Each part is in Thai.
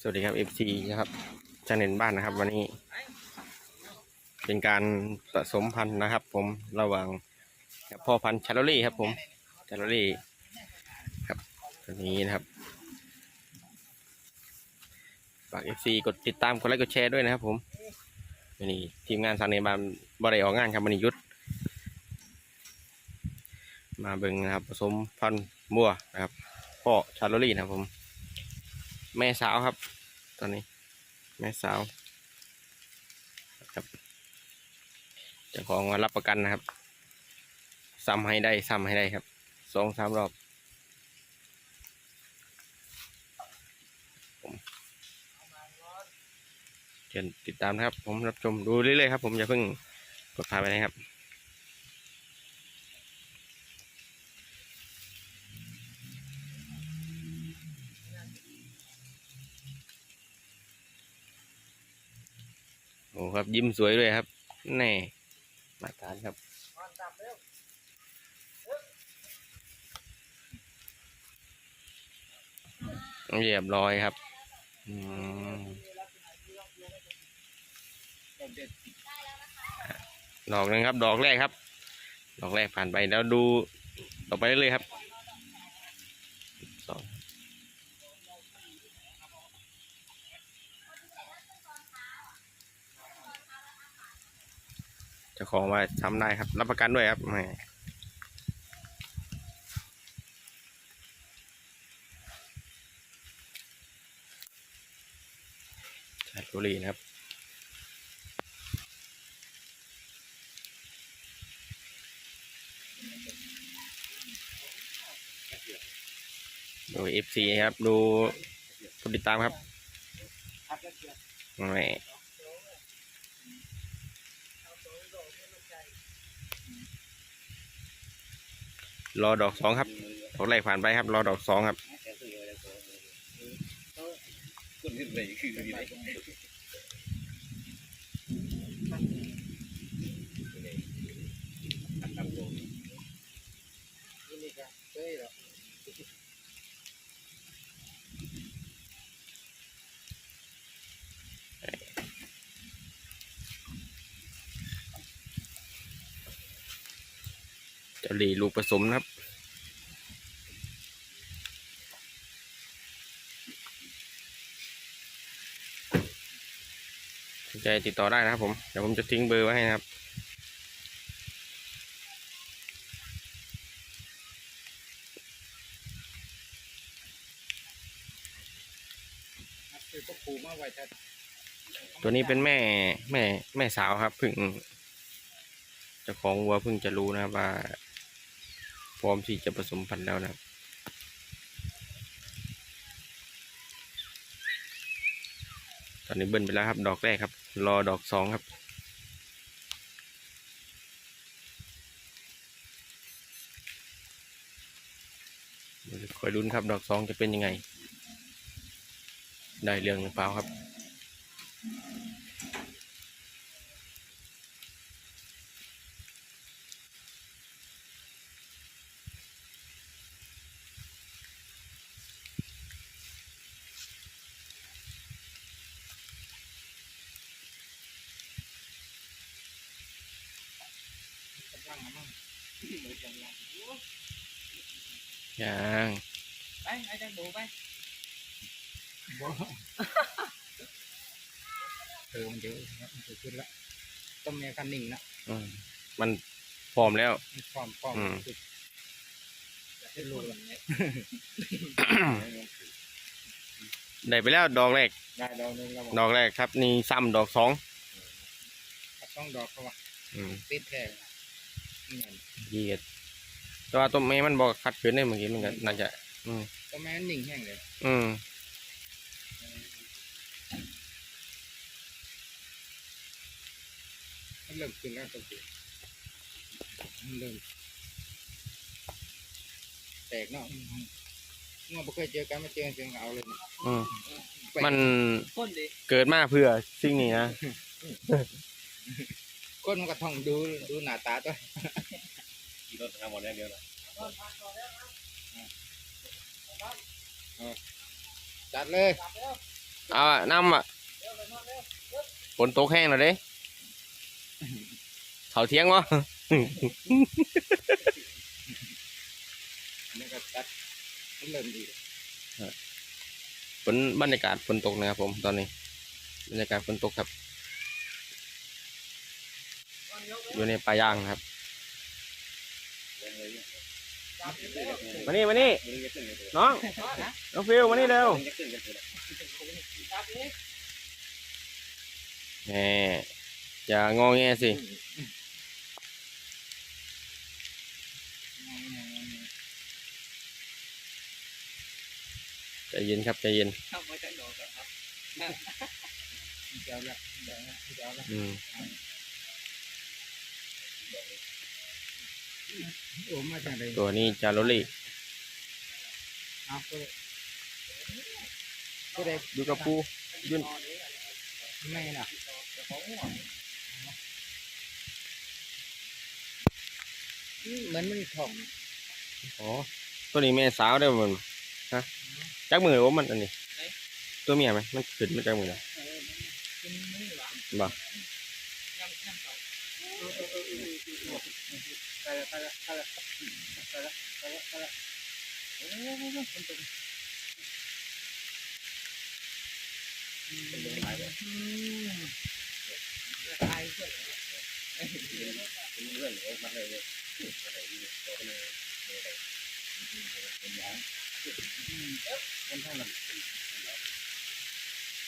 สวัสดีครับ FC นะครับชาเนนบ้านนะครับ วันนี้ เป็นการผสมพันธุ์นะครับ ผมระหว่างพ่อพันธุ์ชาโลลี่ครับ ผมชาโลลี่ครับตัวนี้นะครับฝาก FC กดติดตามกดไลค์กดแชร์ด้วยนะครับ ผมวันนี้ทีมงานชาเนนบ้านบริออกงานครับวันนี้ยุดมาเบิ่งนะครับ ผสมพันธุ์มั่วนะครับพ่อชาโลลี่นะครับผม แม่สาวครับ ตอนนี้ แม่สาวครับเจ้าของรับประกันนะครับซ้ำให้ได้ซ้ำให้ได้ครับสองสามรอบเชิญติดตามนะครับ ผมรับชมดูเรื่อยๆครับ ผมอย่าเพิ่งกดพาไปนะครับ โอ้ครับยิ้มสวยด้วยครับ แน่มาทานครับ เรียบร้อยครับ อืมดอกหนึงครับ ดอกแรกครับ ดอกแรกผ่านไปแล้วดูต่อไปเรื่อยๆครับสองเจ้าของว่าทำได้ครับ รับประกันด้วยครับแหมชาตุรีนะครับดูเอฟซีครับ ดูผู้ติดตามครับแหม รอดอกสองครับดอกแรกผ่านไปครับ รอดอกสองครับ เจะห ลีลูกผสมนะครับ สนใจติดต่อได้นะครับผม เดี๋ยวผมจะทิ้งเบอร์ไว้ให้นะครับคือก็ปูมาไว้แต่ตัวนี้เป็นแม่แม่แม่สาวครับเพิ่งเจ้าของวัวเพิ่งจะรู้นะครับว่า พร้อมที่จะผสมพันธุ์แล้วนะครับตอนนี้เบิ้ลไปแล้วครับดอกแรกครับ รอดอกสองครับ คอยลุ้นครับดอกสองจะเป็นยังไง ได้เรื่องหรือเปล่าครับ ยังไปไอ้จังดูไปบ่เออมันเยอะครับมันจะขึ้นละต้มเมียคันนิ่งนะอืมมันพร้อมแล้วมันฟอมฟอมอืมคือเป็นลูกแล้วได้ไปแล้วดอกแรกได้ดอกหนึงแล้วบอกดอกแรกครับนี่ซ้ำดอกสองต้องดอกเขาว่าอืมติดแท้เหมือน ยีดแต่ว่าต้นไม้มันบอกคัดขืนได้เมื่อกี้มันก็น่าจะ อืมต้มแม่นนิ่งแห้งเลย อืมมันเริ่มขึ้นแล้วตัวนี้มันเริ่มแตกเนาะเมื่อบ่เคยเจอกันมาเจอกันเพียงเอาเลยนะอืมแปลกมันคนดิเกิดมาเพื่อสิ่งนี้นะ คนมันก็ท่องดูดูหน้าตาตัวขี่รถทำหมดแล้วเดียวนะจัดเลยเอาอะน้ำอะฝนตกแห้งแล้วเด้เขาเที่ยงวะนี่ก็ตัดมันเริ่มดีฝนบรรยากาศฝนตกนะครับผมตอนนี้ บรรยากาศฝนตกครับ อยู่ในป่าย่างครับ มานี่มานี่น้องน้องฟิวมานี่เร็วแหมอย่างอแงสิใจเย็นครับใจเย็นเจ้าละเจ้าละเจ้าละอืม โอ้มาจากไหนตัวนี้จาโรลี่เอาก็ได้ก็ได้ดูกระปูยุ่นไม่น่ะเหมือนมันถ่องอ๋อตัวนี้แม่สาวได้อมันฮะจักมือว่ามันอันนี้ ตัวเมียไหมมันขึ้นมาจากมือนะบ่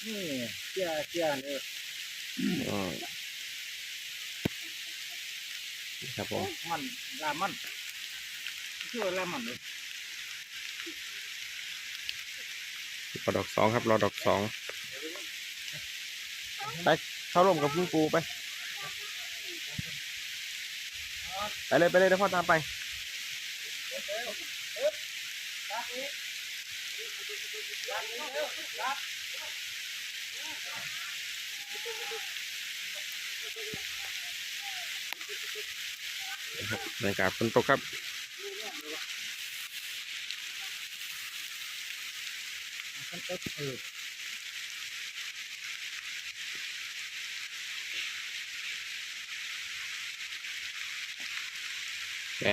นี่เจ้าเจ้าเนี่ยอืมครับผมมันลามันชื่อลามันเลย รอดอกสองครับ รอดอกสองไปเข้าร่วมกับคุณปูไป ไปเลยไปเลยเดี๋ยวพ่อตามไป นะครับบรรยากาศฝนตกครับ มันก็เออแก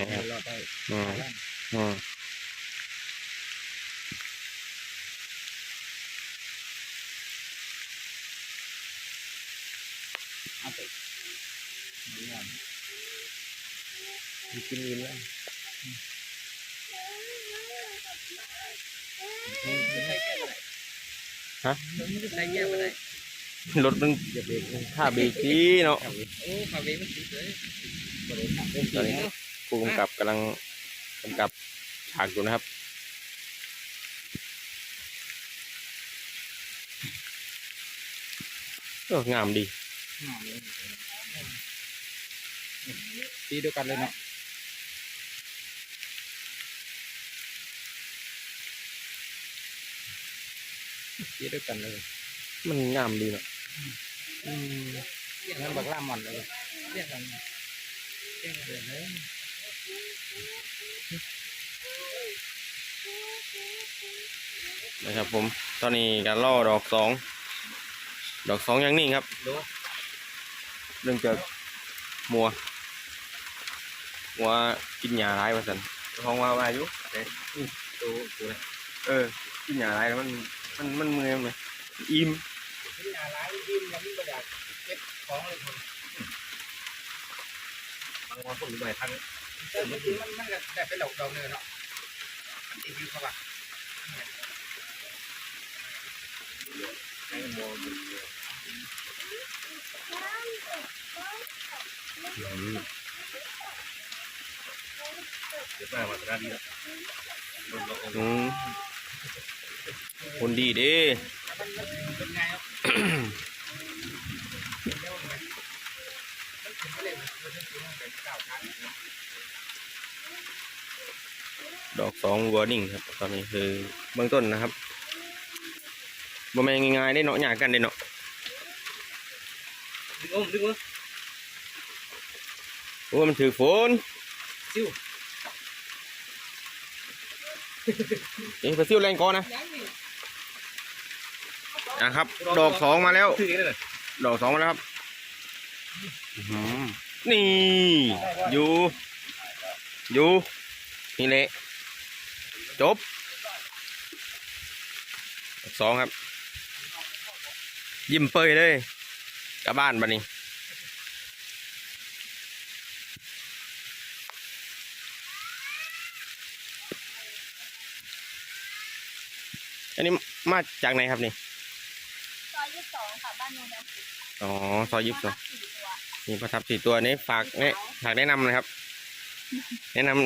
รับเราไปอืมอืมเอาไปกินอิ่มแล้วฮะมันก็ใช้แก้มาได้รถนอย่าเบรกเลยท่าเบรกดีเนาะโอ้ขับเบรกมันติดเลยตอนนี้ผู้กำกับกำลังกำกับฉากอยู่นะครับเอองามดีตีด้วยกันเลยเนาะ ตีด้วยกันเลย มันงามดีเนาะงั้นบักล่ามันเลยเรียกกันเรียกกันเลยนะครับ ผม ตอนนี้การล่อดอกสองดอกสองอยังนิ่งครับดูเรื่องจากมัวมัวกินยาร้ายมาสันห้องว่าว่าอยู่แต่ดูดูเลยเออกินยาร้ายแล้วมัน มันมันเมื่อยไหมอิ่มกินยาล้างยิ้มแล้วมันก็อยกเก็บของเลยคนบางวันผมอใบทางแต่เมื่อกี้มันมันก็ได้ไปหลอกดอกเนินเนาะมันติดอยู่เขาปะเดี๋ยวหน้ามาจะดีแล้วอืม คนดีเด้เป็นไงครับเดี๋ยวมันมันถึงไม่เล่นมันถึงเป็นเก้าครั้งดอกสองวัวนิ่งครับ ตอนนี้คือเบื้องต้นนะครับบ่แม่นง่ายๆได้เนาะหยากันได้เนาะดึงอมดึงอมโอ้ยมันถือฝนซิวเอ้ยไปซิ่วแรงก่อนนะยัง นี่ะครับ ดอกสองมาแล้ว ดอกสองมาแล้วครับนี่ อยู่อยู่นี่แหละจบสองครับ ยิ้มเปยเลยกลับบ้านบัดนี้อันนี้มาจากไหนครับนี่ องค่ะบ้านโนนดังสิอ๋อซอยยิบสองสี่ตัวมีประทับสี่ตัวนี้ฝากเนี่ยฝากแนะนำนะครับ แนะนำเอา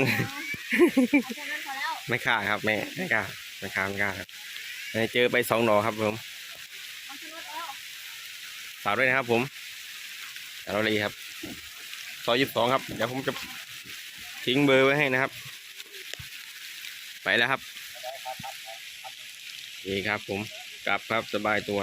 แค่นั้นพอแล้วไม่กล้าครับแม่ไม่กล้าไม่กล้าไม่กล้าครับเออเจอไปสองดอกครับผมเอาแค่นั้นแล้วฝากด้วยนะครับ ผมจารลีครับซอยยิบสองครับ เดี๋ยวผมจะทิ้งเบอร์ไว้ให้นะครับ ไปแล้วครับนี่ครับผมกลับครับสบายตัว